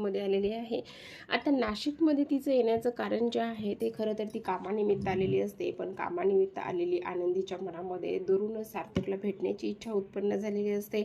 नाशिकमध्ये आलेली आहे. आता नाशिकमध्ये तिचं येण्याचं कारण जे आहे ते खरं तर ती कामानिमित्त आलेली असते पण कामानिमित्त आलेली आनंदीच्या मनामध्ये दुरूनच सार्थकला भेटण्याची इच्छा उत्पन्न झालेली असते.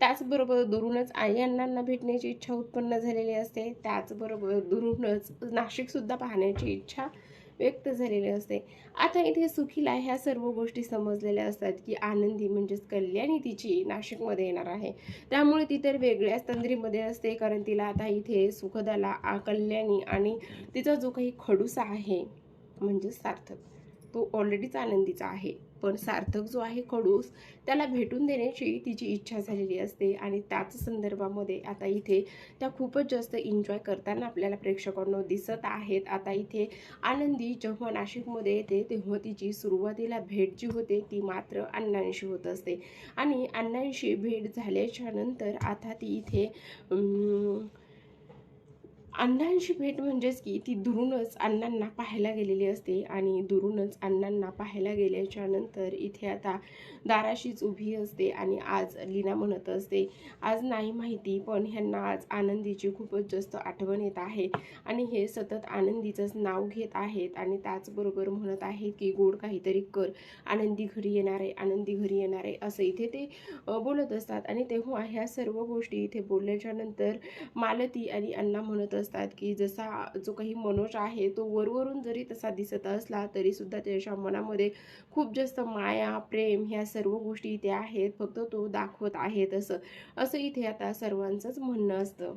त्याचबरोबर दुरूनच आई अण्णांना भेटण्याची इच्छा उत्पन्न झालेली असते. त्याचबरोबर दुरूनच नाशिकसुद्धा पाहण्याची इच्छा व्यक्त झालेली असते. आता इथे सुखीला ह्या सर्व गोष्टी समजलेल्या असतात की आनंदी म्हणजेच कल्याणी तिची नाशिकमध्ये येणार आहे. त्यामुळे ती तर वेगळ्याच तंद्रीमध्ये असते कारण तिला आता इथे सुखदाला कल्याणी आणि तिचा जो काही खडूसा आहे म्हणजेच सार्थक तो ऑलरेडीच आनंदीचा आहे. पण सार्थक जो आहे खडूस त्याला भेटून देण्याची तिची इच्छा झालेली असते. आणि त्याच संदर्भामध्ये आता इथे त्या खूपच जास्त एन्जॉय करताना आपल्याला प्रेक्षकांना दिसत आहेत. आता इथे आनंदी जेव्हा नाशिकमध्ये येते तेव्हा तिची सुरुवातीला भेट जी होते ती मात्र अण्णांशी होत असते. आणि अण्णांशी भेट झाल्याच्यानंतर आता ती इथे अण्णांशी भेट म्हणजेच की ती दुरूनच अण्णांना पाहायला गेलेली असते आणि दुरूनच अण्णांना पाहायला गेल्याच्यानंतर इथे आता दाराशीच उभी असते आणि आज लीना म्हणत असते आज नाही माहिती पण ह्यांना आज आनंदीची खूपच जास्त आठवण येत आहे आणि हे सतत आनंदीचंच नाव घेत आहेत आणि त्याचबरोबर म्हणत आहेत की गोड काहीतरी कर आनंदी घरी येणार आहे आनंदी घरी येणार आहे असं इथे ते बोलत असतात. आणि तेव्हा ह्या सर्व गोष्टी इथे बोलल्याच्या नंतर मालती आणि अण्णा म्हणत असतात की जसा जो काही मनोज आहे तो वरवरून जरी तसा दिसत असला तरी सुद्धा त्याच्या मनामध्ये खूप जास्त माया प्रेम ह्या सर्व गोष्टी इथे आहेत. फक्त तो दाखवत आहे तसं. असं इथे आता सर्वांचंच म्हणणं असतं.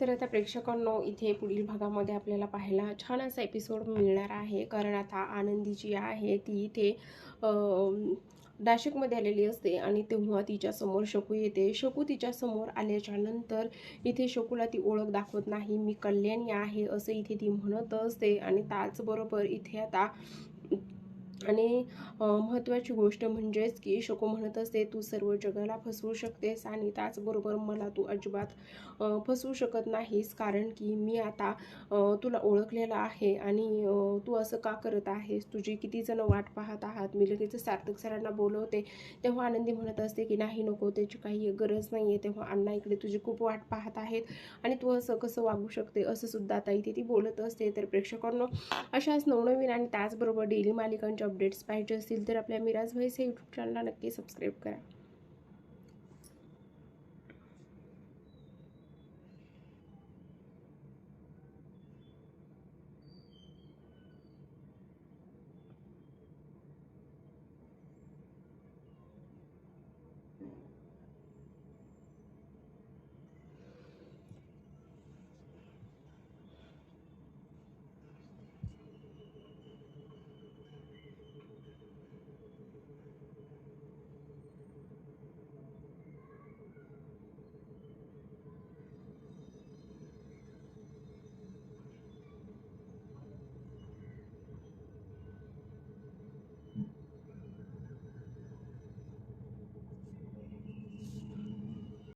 तर आता प्रेक्षकांनो इथे पुढील भागामध्ये आपल्याला पाहायला छान असा एपिसोड मिळणार आहे. कारण आता आनंदी जी आहे ती इथे नाशिकमध्ये आलेली असते आणि तेव्हा तिच्यासमोर शकू येते. शकू तिच्यासमोर आल्याच्यानंतर आल्याच्यानंतर इथे शकूला ती ओळख दाखवत नाही मी कल्याणी आहे असं इथे ती म्हणत असते. आणि त्याचबरोबर इथे आता आणि महत्त्वाची गोष्ट म्हणजेच की शकू म्हणत असते तू सर्व जगाला फसवू शकतेस आणि त्याचबरोबर मला तू अजिबात फसवू शकत नाहीस कारण की मी आता तुला ओळखलेलं आहे आणि तू असं का करत आहेस? तुझी किती जण वाट पाहत आहात? मी लगेच सार्थक सरांना बोलवते. तेव्हा आनंदी म्हणत असते की नाही नको त्याची काही गरज नाही आहे तेव्हा अण्णा इकडे तुझी खूप वाट पाहत आहेत आणि तू असं कसं वागू शकते? असं सुद्धा आता इथे ती बोलत असते. तर प्रेक्षकांना अशाच नवनवीन आणि त्याचबरोबर डेली मालिकांच्या अपडेट्स पाहिजे असतील तर आपल्या मिराज व्हाईस या यूट्यूब चॅनलला नक्की सबस्क्राईब करा.